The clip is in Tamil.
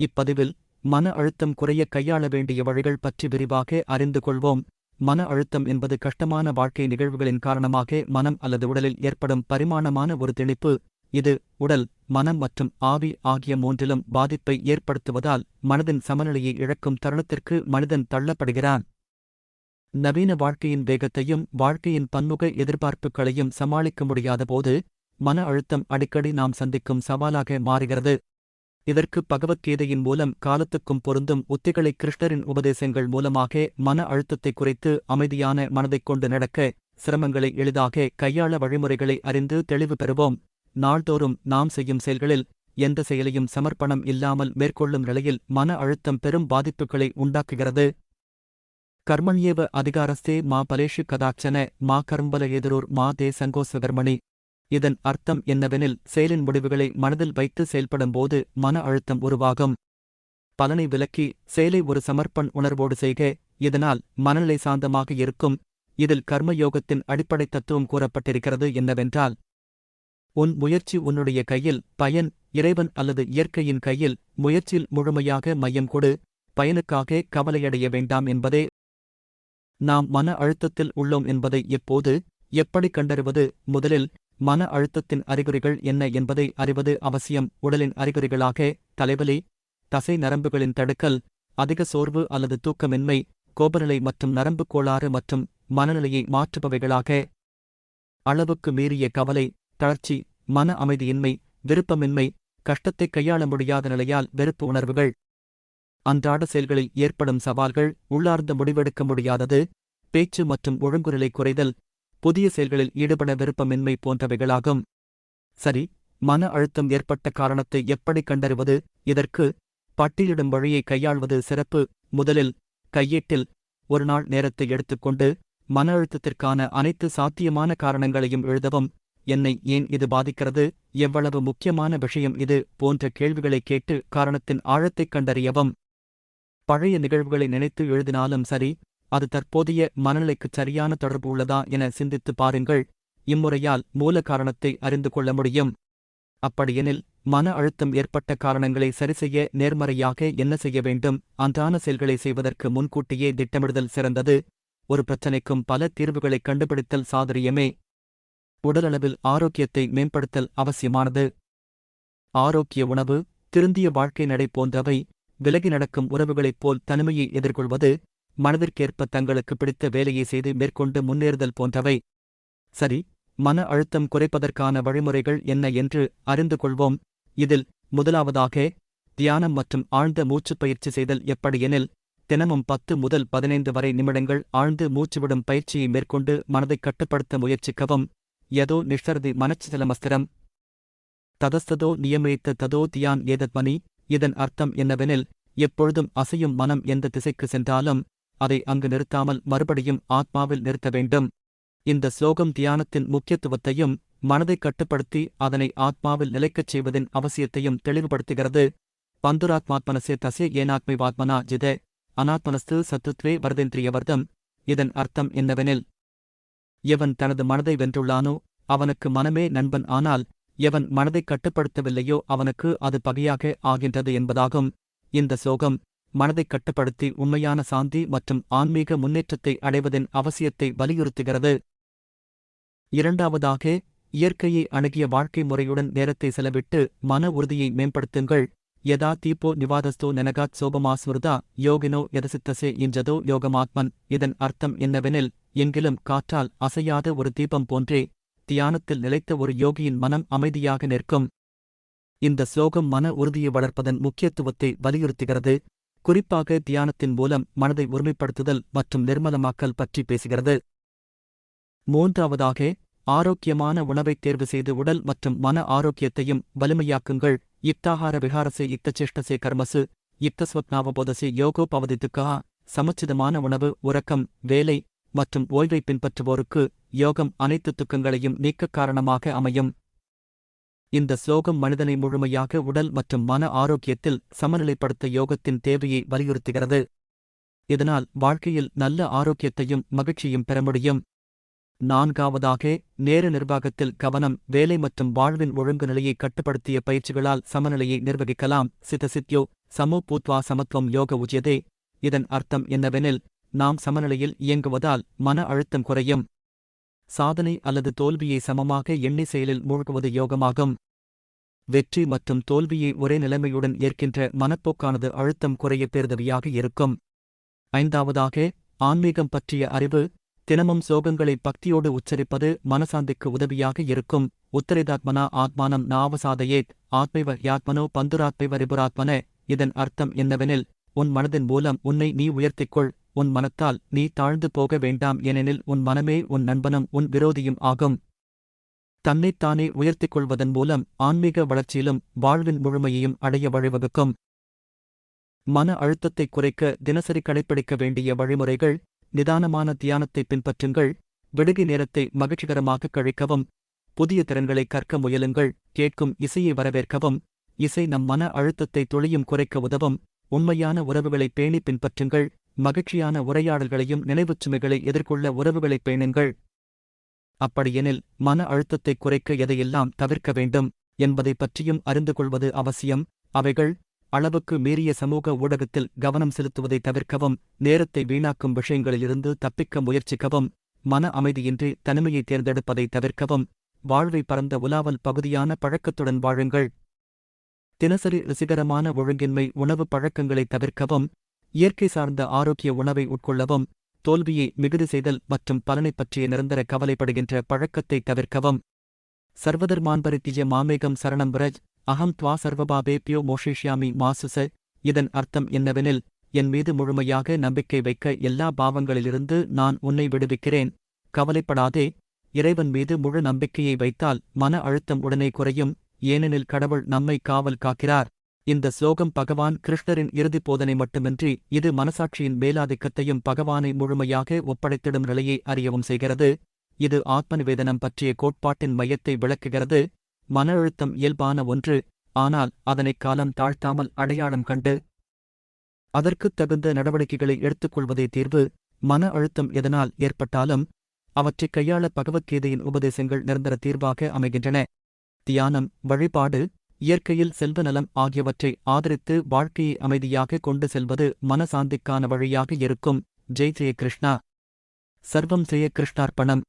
இப்பதிவில் மன அழுத்தம் குறைய கையாள வேண்டிய வழிகள் பற்றி விரிவாக அறிந்து கொள்வோம். மன அழுத்தம் என்பது கஷ்டமான வாழ்க்கை நிகழ்வுகளின் காரணமாக மனம் அல்லது உடலில் ஏற்படும் பரிமாணமான ஒரு திணிப்பு. இது உடல் மனம் மற்றும் ஆவி ஆகிய மூன்றிலும் பாதிப்பை ஏற்படுத்துவதால் மனதின் சமநிலையை இழக்கும் தருணத்திற்கு மனிதன் தள்ளப்படுகிறான். நவீன வாழ்க்கையின் வேகத்தையும் வாழ்க்கையின் பன்முக எதிர்பார்ப்புகளையும் சமாளிக்க முடியாதபோது மன அழுத்தம் அடிக்கடி நாம் சந்திக்கும் சவாலாக மாறுகிறது. இதற்கு பகவத்கீதையின் மூலம் காலத்துக்கும் பொருந்தும் உத்திகளை கிருஷ்ணரின் உபதேசங்கள் மூலமாக மன அழுத்தத்தை குறைத்து அமைதியான மனதைக் கொண்டு நடக்க சிரமங்களை எளிதாக கையாள வழிமுறைகளை அறிந்து தெளிவு பெறுவோம். நாள்தோறும் நாம் செய்யும் செயல்களில் எந்த செயலையும் சமர்ப்பணம் இல்லாமல் மேற்கொள்ளும் நிலையில் மன அழுத்தம் பெரும் பாதிப்புகளை உண்டாக்குகிறது. கர்மண்யேவ அதிகாரஸ்தே மா பலேஷு கதாச்சன மா கர்ம்பல எதிரூர் மா தே சங்கோசகர்மணி இதன் அர்த்தம் என்னவெனில் செயலின் முடிவுகளை மனதில் வைத்து செயல்படும்போது மன அழுத்தம் உருவாகும். பலனை விலக்கி செயலை ஒரு சமர்ப்பண் உணர்வோடு செய்க இதனால் மனநிலை சாந்தமாக இருக்கும். இதில் கர்மயோகத்தின் அடிப்படை தத்துவம் கூறப்பட்டிருக்கிறது என்னவென்றால் உன் முயற்சி உன்னுடைய கையில் பயன் இறைவன் அல்லது இயற்கையின் கையில் முயற்சியில் முழுமையாக மையம் கொடு. பயனுக்காக கவலையடைய வேண்டாம் என்பதே. நாம் மன அழுத்தத்தில் உள்ளோம் என்பதை எப்போது எப்படி கண்டறிவது? முதலில் மன அழுத்தத்தின் அறிகுறிகள் என்ன என்பதை அறிவது அவசியம். உடலின் அறிகுறிகளாக தலைவலி தசை நரம்புகளின் தடுக்கல் அதிக சோர்வு அல்லது தூக்கமின்மை கோபநிலை மற்றும் நரம்பு கோளாறு மற்றும் மனநிலையை மாற்றுபவைகளாக. அளவுக்கு மீறிய கவலை தளர்ச்சி மன அமைதியின்மை விருப்பமின்மை கஷ்டத்தை கையாள முடியாத நிலையால் வெறுப்பு உணர்வுகள். அன்றாட செயல்களில் ஏற்படும் சவால்கள் உள்ளார்ந்த முடிவெடுக்க முடியாதது பேச்சு மற்றும் ஒழுங்குநிலை குறைதல் புதிய செயல்களில் ஈடுபட விருப்பமின்மை போன்றவைகளாகும். சரி மன அழுத்தம் ஏற்பட்ட காரணத்தை எப்படி கண்டறிவது? இதற்கு பட்டியலிடும் வழியை கையாள்வது சிறப்பு. முதலில் கையேட்டில் ஒரு நாள் நேரத்தை எடுத்துக்கொண்டு மன அழுத்தத்திற்கான அனைத்து சாத்தியமான காரணங்களையும் எழுதவும். என்னை ஏன் இது பாதிக்கிறது? எவ்வளவு முக்கியமான விஷயம் இது? போன்ற கேள்விகளை கேட்டு காரணத்தின் ஆழத்தைக் கண்டறியவும். பழைய நிகழ்வுகளை நினைத்து எழுதினாலும் சரி அது தற்போதைய மனநிலைக்குச் சரியான தொடர்பு உள்ளதா என சிந்தித்து பாருங்கள். இம்முறையால் மூல காரணத்தை அறிந்து கொள்ள முடியும். அப்படியெனில் மன அழுத்தம் ஏற்பட்ட காரணங்களை சரிசெய்ய நேர்மறையாக என்ன செய்ய வேண்டும்? அன்றான செயல்களை செய்வதற்கு முன்கூட்டியே திட்டமிடுதல் சிறந்தது. ஒரு பிரச்சனைக்கும் பல தீர்வுகளைக் கண்டுபிடித்தல் சாதுரியமே. உடலளவில் ஆரோக்கியத்தை மேம்படுத்தல் அவசியமானது. ஆரோக்கிய உணவு திருந்திய வாழ்க்கை நடை போன்றவை விலகி நடக்கும் உறவுகளைப் போல் தனிமையை எதிர்கொள்வது மனதிற்கேற்ப தங்களுக்கு பிடித்த வேலையை செய்து மேற்கொண்டு முன்னேறுதல் போன்றவை. சரி மன அழுத்தம் குறைப்பதற்கான வழிமுறைகள் என்ன என்று அறிந்து கொள்வோம். இதில் முதலாவதாக தியானம் மற்றும் ஆழ்ந்த மூச்சுப் பயிற்சி செய்தல் எப்படியெனில் தினமும் பத்து முதல் பதினைந்து வரை நிமிடங்கள் ஆழ்ந்து மூச்சுவிடும் பயிற்சியை மேற்கொண்டு மனதைக் கட்டுப்படுத்த முயற்சிக்கவும். யதோ நிஷ்டர்தி மனச்சலமஸ்திரம் ததஸ்ததோ நியமித்த ததோ தியான் ஏதத்மனி. இதன் அர்த்தம் என்னவெனில் எப்பொழுதும் அசையும் மனம் எந்த திசைக்கு சென்றாலும் அதை அங்கு நிறுத்தாமல் மறுபடியும் ஆத்மாவில் நிறுத்த வேண்டும். இந்த ஸ்லோகம் தியானத்தின் முக்கியத்துவத்தையும் மனதைக் கட்டுப்படுத்தி அதனை ஆத்மாவில் நிலைக்கச் செய்வதின் அவசியத்தையும் தெளிவுபடுத்துகிறது. பந்துராத்மாத்மனசே தசே ஏனாத்மைவாத்மனா ஜித அனாத்மனஸ்து சத்துத்வே வரதேந்திரியவர்தம் இதன் அர்த்தம் என்னவெனில் எவன் தனது மனதை வென்றுள்ளானோ அவனுக்கு மனமே நண்பன் ஆனால் எவன் மனதைக் கட்டுப்படுத்தவில்லையோ அவனுக்கு அது பகையாக ஆகின்றது என்பதாகும். இந்த சோகம் மனதைக் கட்டுப்படுத்தி உண்மையான சாந்தி மற்றும் ஆன்மீக முன்னேற்றத்தை அடைவதன் அவசியத்தை வலியுறுத்துகிறது. இரண்டாவதாக இயற்கையை அணுகிய வாழ்க்கை முறையுடன் நேரத்தை செலவிட்டு மன உறுதியை மேம்படுத்துங்கள். யதா தீபோ நிவாதஸ்தோ நெனகாத் சோபமாஸ்மிருதா யோகினோ யதசித்தசே இன்றதோ யோகமாத்மன். இதன் அர்த்தம் என்னவெனில் எங்கிலும் காற்றால் அசையாத ஒரு தீபம் போன்றே தியானத்தில் நிலைத்த ஒரு யோகியின் மனம் அமைதியாக நிற்கும். இந்த ஸ்லோகம் மன உறுதியை வளர்ப்பதன் முக்கியத்துவத்தை வலியுறுத்துகிறது. குறிப்பாக தியானத்தின் மூலம் மனதை ஒருமைப்படுத்துதல் மற்றும் நிர்மலமாக்கல் பற்றி பேசுகிறது. மூன்றாவதாக ஆரோக்கியமான உணவைத் தேர்வு செய்து உடல் மற்றும் மன ஆரோக்கியத்தையும் வலிமையாக்குங்கள். யுக்தாகார விகாரசே யுக்தச்சேஷ்டசே கர்மசு யுக்தஸ்வப்னாவபோதசே யோகோ பவதித்துக்கா சமச்சிதமான உணவு உறக்கம் வேலை மற்றும் ஓய்வை பின்பற்றுவோருக்கு யோகம் அனைத்து துக்கங்களையும் நீக்கக் காரணமாக அமையும். இந்த ஸ்லோகம் மனிதனை முழுமையாக உடல் மற்றும் மன ஆரோக்கியத்தில் சமநிலைப்படுத்த யோகத்தின் தேவையை வலியுறுத்துகிறது. இதனால் வாழ்க்கையில் நல்ல ஆரோக்கியத்தையும் மகிழ்ச்சியும் பெற முடியும். நான்காவதாக நேர நிர்வாகத்தில் கவனம் வேலை மற்றும் வாழ்வின் ஒழுங்கு நிலையை கட்டுப்படுத்திய பயிற்சிகளால் சமநிலையை நிர்வகிக்கலாம். சிதசித்யோ சமோ பூத்வா சமத்துவம் யோக உஜியதே. இதன் அர்த்தம் என்னவெனில் நாம் சமநிலையில் இயங்குவதால் மன அழுத்தம் குறையும். சாதனை அல்லது தோல்வியை சமமாக எண்ணி செயலில் மூழ்குவது யோகமாகும். வெற்றி மற்றும் தோல்வியை ஒரே நிலைமையுடன் ஏற்கின்ற மனப்போக்கானது அழுத்தம் குறைய பேருதவியாக இருக்கும். ஐந்தாவதாக ஆன்மீகம் பற்றிய அறிவு தினமும் சோகங்களை பக்தியோடு உச்சரிப்பது மனசாந்திக்கு உதவியாக இருக்கும். உத்தரிதாத்மனா ஆத்மானம் நாவசாதையேத் ஆத்மைவ யாத்மனோ பந்துராத்மைவ ரிபுராத்மன இதன் அர்த்தம் என்னவெனில் உன் மனதின் மூலம் உன்னை நீ உயர்த்திக்கொள் உன் மனத்தால் நீ தாழ்ந்து போக வேண்டாம் ஏனெனில் உன் மனமே உன் நண்பனும் உன் விரோதியும் ஆகும். தன்னைத்தானே உயர்த்திக் கொள்வதன் மூலம் ஆன்மீக வளர்ச்சியிலும் வாழ்வின் முழுமையையும் அடைய வழிவகுக்கும். மன அழுத்தத்தை குறைக்க தினசரி கடைப்பிடிக்க வேண்டிய வழிமுறைகள் நிதானமான தியானத்தை பின்பற்றுங்கள் விடுகி நேரத்தை மகிழ்ச்சிகரமாக கழிக்கவும் புதிய திறன்களை கற்க முயலுங்கள் கேட்கும் இசையை வரவேற்கவும் இசை நம் மன அழுத்தத்தை தொழியும் குறைக்க உதவும் உண்மையான உறவுகளை பேணி பின்பற்றுங்கள் மகிழ்ச்சியான உரையாடல்களையும் நினைவுச் சுமைகளை எதிர்கொள்ள உறவுகளை பேணுங்கள். அப்படியெனில் மன அழுத்தத்தை குறைக்க எதையெல்லாம் தவிர்க்க வேண்டும் என்பதை பற்றியும் அறிந்து கொள்வது அவசியம். அவைகள் அளவுக்கு மீறிய சமூக ஊடகத்தில் கவனம் செலுத்துவதை தவிர்க்கவும் நேரத்தை வீணாக்கும் விஷயங்களிலிருந்து தப்பிக்க முயற்சிக்கவும் மன அமைதியின்றி தனிமையை தேர்ந்தெடுப்பதை தவிர்க்கவும் வாழ்வை பரந்த உலாவல் பகுதியான பழக்கத்துடன் வாழுங்கள். தினசரி ருசிகரமான ஒழுங்கின்மை உணவு பழக்கங்களை தவிர்க்கவும் இயற்கை சார்ந்த ஆரோக்கிய உணவை உட்கொள்ளவும் தோல்வியை மிகுதி செய்தல் மற்றும் பலனைப் பற்றிய நிரந்தர கவலைப்படுகின்ற பழக்கத்தை தவிர்க்கவும். சர்வதர்மான்பரித்திய மாமேகம் சரணம் பிரஜ் அகம் துவா சர்வபாபே பியோ மோஷிஷ்யாமி மாசுச. இதன் அர்த்தம் என்னவெனில் என் மீது முழுமையாக நம்பிக்கை வைக்க எல்லா பாவங்களிலிருந்து நான் உன்னை விடுவிக்கிறேன். கவலைப்படாதே இறைவன் மீது முழு நம்பிக்கையை வைத்தால் மன அழுத்தம் உடனே குறையும். ஏனெனில் கடவுள் நம்மை காவல் காக்கிறார். இந்த ஸ்லோகம் பகவான் கிருஷ்ணரின் இறுதிப் போதனை மட்டுமின்றி இது மனசாட்சியின் மேலாதிக்கத்தையும் பகவானை முழுமையாக ஒப்படைத்திடும் நிலையை அறியவும் செய்கிறது. இது ஆத்ம நிவேதனம் பற்றிய கோட்பாட்டின் மையத்தை விளக்குகிறது. மன அழுத்தம் இயல்பான ஒன்று ஆனால் அதனைக் காலம் தாழ்த்தாமல் அடையாளம் கண்டு அதற்குத் தகுந்த நடவடிக்கைகளை எடுத்துக்கொள்வதே தீர்வு. மன அழுத்தம் எதனால் ஏற்பட்டாலும் அவற்றைக் கையாள பகவத்கீதையின் உபதேசங்கள் நிரந்தர தீர்வாக அமைகின்றன. தியானம் வழிபாடு இயற்கையில் செல்வ நலம் ஆகியவற்றை ஆதரித்து வாழ்க்கையை அமைதியாக கொண்டு செல்வது மனசாந்திக்கான வழியாக இருக்கும். ஜெய் ஜெய கிருஷ்ணா சர்வம் ஜெய கிருஷ்ணார்ப்பணம்